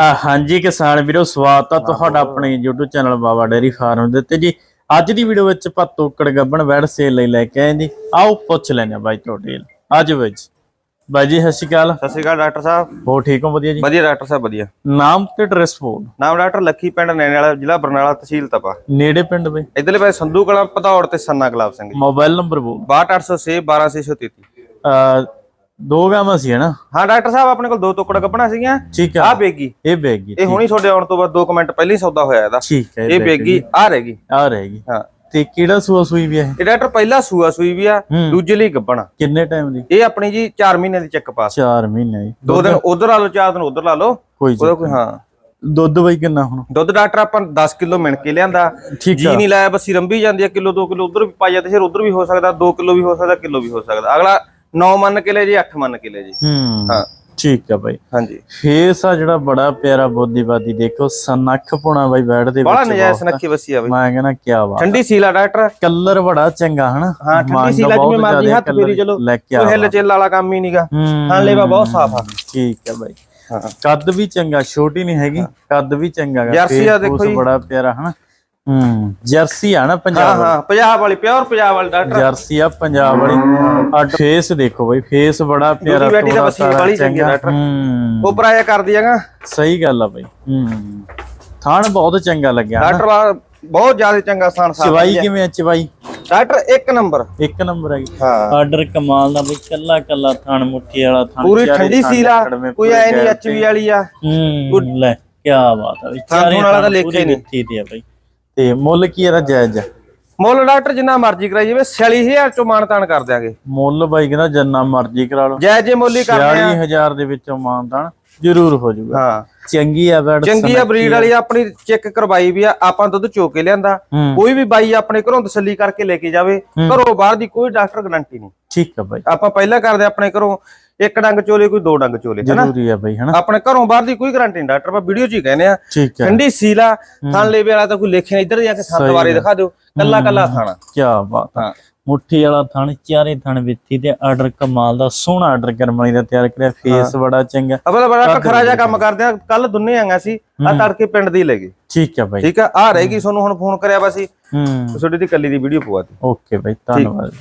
ਆ ਹਾਂਜੀ ਕਿਸਾਨ ਵੀਰੋ ਸਵਾਗਤ ਆ ਤੁਹਾਡਾ ਆਪਣੇ YouTube channel Baba dairy farm ਦੇ ਉੱਤੇ ਜੀ। ਅੱਜ ਦੀ ਵੀਡੀਓ ਵਿੱਚ ਆਪਾਂ ਤੋਕੜ ਗੱਬਣ ਵੈੜ ਸੇਲ ਲਈ ਲੈ ਕੇ ਆਏ ਜੀ। ਆਓ ਪੁੱਛ ਲੈਣੇ ਬਾਈ ਤੁਹਾਡੇ ਅੱਜ ਵਿੱਚ ਬਾਈ ਜੀ ਸਤਿ ਸ਼੍ਰੀ ਅਕਾਲ। ਸਤਿ ਸ਼੍ਰੀ ਅਕਾਲ ਡਾਕਟਰ ਸਾਹਿਬ। ਹੋ ਠੀਕ ਹੋ? ਵਧੀਆ ਜੀ? ਵਧੀਆ ਡਾਕਟਰ ਸਾਹਿਬ ਵਧੀਆ। ਨਾਮ ਤੇ ਐਡਰੈਸ ਬੋਲ। ਨਾਮ ਡਾਕਟਰ ਲੱਖੀ ਪਿੰਡ ਨੈਣੇ ਵਾਲਾ ਜ਼ਿਲ੍ਹਾ ਬਰਨਾਲਾ ਤਹਿਸੀਲ ਤਪਾ। ਨੇੜੇ ਪਿੰਡ ਬਈ? ਇਧਰਲੇ ਪਾਸੇ ਸੰਧੂ ਕਲਾਂ ਪਧੌੜ ਤੇ ਸੰਨਾ ਗੁਲਾਬ ਸਿੰਘ ਮੋਬਾਈਲ ਨੰਬਰ ਬੋਲ। 62806 12633 ਆ ਦੋ ਗਾਵਾਂ ਸੀ ਹਨਾ? ਹਾਂ ਡਾਕਟਰ ਸਾਹਿਬ ਆਪਣੇ ਕੋਲ ਦੋ ਟੁਕੜਾ ਕੱਪਣਾ ਸੀਗੀਆਂ। ਠੀਕ ਆ। ਆ ਬੇਗੀ। ਇਹ ਬੈਗੀ ਇਹ ਹੁਣੀ ਤੁਹਾਡੇ ਆਉਣ ਤੋਂ ਬਾਅਦ 2 ਕਮੈਂਟ ਪਹਿਲਾਂ ਹੀ ਸੌਦਾ ਹੋਇਆ ਇਹਦਾ। ਠੀਕ ਹੈ ਇਹ ਬੇਗੀ। ਆ ਰਹੇਗੀ ਆ ਰਹੇਗੀ ਹਾਂ। ਤੇ ਕਿਹੜਾ ਸੂਆ ਸੂਈ ਵੀ ਹੈ ਇਹ? ਡਾਕਟਰ ਪਹਿਲਾ ਸੂਆ ਸੂਈ ਵੀ ਆ। ਦੂਜੇ ਲਈ ਗੱਬਣਾ ਕਿੰਨੇ ਟਾਈਮ ਦੀ? ਇਹ ਆਪਣੀ ਜੀ 4 ਮਹੀਨੇ ਦੀ ਚੈੱਕ ਪਾਸ। 4 ਮਹੀਨੇ ਦੀ। ਦੋ ਦਿਨ ਉਧਰ ਲਾ ਲਓ ਚਾਰ ਦਿਨ ਉਧਰ ਲਾ ਲਓ। ਕੋਈ ਕੋਈ ਹਾਂ। ਦੁੱਧ ਬਈ ਕਿੰਨਾ ਹੁਣ? ਦੁੱਧ ਡਾਕਟਰ ਆਪਾਂ 10 ਕਿਲੋ ਮਿਣ ਕੇ ਲਿਆਂਦਾ। ਜੀ ਨਹੀਂ ਲਾਇਆ ਬਸ ਰੰਬੀ ਜਾਂਦੀ ਆ ਕਿਲੋ 2 ਕਿਲੋ ਉਧਰ ਵੀ ਪਾਈ ਜਾਂਦੇ ਫਿਰ ਉਧਰ ਵੀ ਹੋ ਸਕਦਾ 2 ਕਿਲੋ ਵੀ ਹੋ ਸਕਦਾ ਕਿਲੋ ਵੀ ਹੋ ਸਕਦਾ। ਅਗਲਾ 9 ਮੰਨ ਕੇ ਲੈ ਜੀ 8 ਮੰਨ ਕੇ ਲੈ ਜੀ। ਹੂੰ ਹਾਂ। ਠੀਕ ਆ ਬਾਈ। ਹਾਂਜੀ। ਫੇਸ ਆ ਜਿਹੜਾ ਬੜਾ ਪਿਆਰਾ ਬੋਦੀਵਾਦੀ ਦੇਖੋ ਸਨੱਖ ਪੁਣਾ ਬਾਈ ਬੈਠ ਦੇ ਬੜਾ ਵਿੱਚ ਨਜਾਇਜ਼ ਬਹੁਤ। ਨੱਖੀ ਵਸੀ ਆ ਬਈ। ਮੈਂ ਕਹਿੰਦਾ ਕੀ ਬਾਤ ਠੰਡੀ ਸੀਲਾ ਡਾਕਟਰ। ਕਲਰ ਬੜਾ ਚੰਗਾ ਹਨਾ? ਹਾਂ ਠੰਡੀ ਸੀਲਾ ਜਿਵੇਂ ਮਰਜ਼ੀ ਹੱਥ ਫੇਰੀ ਚਲੋ। ਕੋਈ ਹਿੱਲ ਚਿੱਲ ਵਾਲਾ ਕੰਮ ਹੀ ਨਹੀਂਗਾ ਹੂੰ। ਲੇਵਾ ਬਹੁਤ ਸਾਫ਼ ਆ। ਠੀਕ ਆ ਬਾਈ। ਕੱਦ ਵੀ ਚੰਗਾ ਛੋਟੀ ਨਹੀਂ ਹੈਗੀ। ਕੱਦ ਵੀ ਚੰਗਾ ਗਾ। ਜਰਸੀ ਆ ਦੇਖੋ। ਬੜਾ ਪਿਆਰਾ ਹਨਾ? ਹੂੰ ਜਰਸੀ ਆ ਨਾ ਹਾਂ ਪੰਜਾਬ ਹਾਂ ਪੰਜਾਬ ਵਾਲੀ ਪਿਓਰ ਪੰਜਾਬ ਵਾਲੀ ਡਾਕਟਰ। ਜਰਸੀ ਆ ਪੰਜਾਬ ਵਾਲੀ। ਆ ਫੇਸ ਦੇਖੋ ਬਾਈ ਫੇਸ ਬੜਾ ਪਿਆਰਾ ਬੈਠੀ ਤਾਂ ਵਸੀਲ ਸਾਰਾ ਵਾਲੀ ਚੰਗੀ ਆ। ਡਾਕਟਰ। ਹੂੰ। ਉਪਰ ਆਇਆ ਕਰ ਦਿਆਗਾ ਸਹੀ ਗੱਲ ਆ ਬਾਈ ਹੂੰ। ਥਾਣ ਬਹੁਤ ਚੰਗਾ ਲੱਗਿਆ। ਡਾਕਟਰ ਵਾ- ਬਹੁਤ ਜ਼ਿਆਦਾ ਚੰਗਾ ਸਾਨ ਸਾਹਿਬ ਚਵਾਈ ਕਿਵੇਂ ਆ ਚਵਾਈ? ਡਾਕਟਰ ਇੱਕ ਨੰਬਰ। ਇੱਕ ਨੰਬਰ ਹੈਗੀ। ਹਾਂ। ਆਰਡਰ ਕਮਾਲ ਦਾ ਬਈ ਕੱਲਾ ਕੱਲਾ ਥਣ ਮੁੱਠੀ ਵਾਲਾ ਥਣ ਪੂਰੀ ਚਾਰੇ ਠੰਡੀ ਥਣ ਸੀਲਾ ਲੱਕੜ ਮੇ ਕੋਈ ਪੂਰੇ ਐ ਨਹੀਂ ਐਚਵੀ ਵਾਲੀ ਆ। ਹੂੰ ਲੈ ਕੀ ਬਾਤ ਆ ਬਈ ਥਣ ਵਾਲਾ ਤਾਂ ਲੇਖਾ ਹੀ ਨਹੀਂ। ਮਿੱਠੀ ਆ ਬਈ। ਤੇ ਮੁੱਲ ਕੀ ਇਹਦਾ ਜਾਇਜ਼? ਆ ਮੁੱਲ ਡਾਕਟਰ ਜਿੰਨਾ ਮਰਜ਼ੀ ਕਰਾਈ ਜਾਵੇ 46000 ਚੋਂ ਮਾਨਤਾਨ ਕਰ ਦਿਆਂਗੇ। ਮੁੱਲ ਬਾਈ ਕਹਿੰਦਾ ਜੰਨਾ ਮਰਜ਼ੀ ਕਰਾ ਲਓ। ਜੈ ਜੇ ਮੁੱਲ ਹੀ ਕਰਦੇ ਆ। 46000 ਦੇ ਵਿੱਚੋਂ ਮਾਨਦਾਨ ਜ਼ਰੂਰ ਹੋ ਜਾਊਗਾ। ਹਾਂ। ਚੰਗੀ ਆ ਬੈਡ ਚੰਗੀ ਆ ਬਰੀਡ ਵਾਲੀ ਆਪਣੀ ਚੈੱਕ ਕਰਵਾਈ ਵੀ ਆ ਆਪਾਂ ਦੁੱਧ ਚੋ ਕੇ ਲਿਆਂਦਾ। ਕੋਈ ਵੀ ਬਾਈ ਆਪਣੇ ਘਰੋਂ ਤਸੱਲੀ ਕਰਕੇ ਲੈ ਕੇ ਜਾਵੇ ਘਰੋਂ ਬਾਹਰ ਦੀ ਕੋਈ ਡਾਕਟਰ ਗਾਰੰਟੀ ਨਹੀਂ। ਠੀਕ ਆ ਬਾਈ। ਆਪਾਂ ਪਹਿਲਾਂ ਕਰਦੇ ਆਪਣੇ ਘਰੋਂ ਇੱਕ ਡੰਗ ਚੋਲੇ ਕੋਈ ਦੋ ਡੰਗ ਚੋਲੇ ਹੈਨਾ? ਜ਼ਰੂਰੀ ਆ ਬਾਈ ਹਨਾ? ਆਪਣੇ ਘਰੋਂ ਬਾਹਰ ਦੀ ਕੋਈ ਗਾਰੰਟੀ ਨਹੀਂ ਡਾਕਟਰ ਆਪਾਂ ਵੀਡੀਓ 'ਚ ਹੀ ਕਹਿੰਦੇ ਆ। ਠੰਡੀ ਸੀਲਾ ਥਣ ਲੇਵੇ ਵਾਲਾ ਤਾਂ ਕੋਈ ਲੇਖਿਆ ਇੱਧਰ ਜਾ ਕੇ ਸੰਤ ਬਾਰੇ ਦਿਖਾ ਦਿਓ ਕੱਲਾ ਕੱਲਾ ਥਾਣਾ। ਕੀ ਬਾਤ ਹਾਂ। ਮੁੱਠੀ ਵਾਲਾ ਥਣ ਚਾਰੇ ਥਣ ਵਿੱਥੀ ਤੇ ਆਰਡਰ ਕਮਾਲ ਦਾ ਸੋਹਣਾ ਆਰਡਰ ਕਰਮਾਈ ਦਾ ਤਿਆਰ ਕਰਿਆ ਫੇਸ ਬੜਾ ਚੰਗਾ। ਅਬਲ ਬੜਾ ਖਰਾ ਜਿਹਾ ਕੰਮ ਕਰਦੇ ਆ ਕੱਲ ਦੁੰਨੇ ਆਂਗਾ ਸੀ ਆ ਤੜਕੇ ਪਿੰਡ ਦੀ ਲੈ ਗਏ। ਠੀਕ ਆ ਬਾਈ। ਠੀਕ ਆ ਆ ਰਹੇਗੀ ਤੁਹਾਨੂੰ ਹੁਣ ਫੋਨ ਕਰਿਆ ਵਾ ਸੀ। ਹੂੰ। ਤੁਹਾਡੀ ਦੀ ਕੱਲੀ ਦੀ ਵੀਡੀਓ ਪਵਾਤੀ ਓਕੇ ਬਾਈ ਧੰਨਵਾਦ।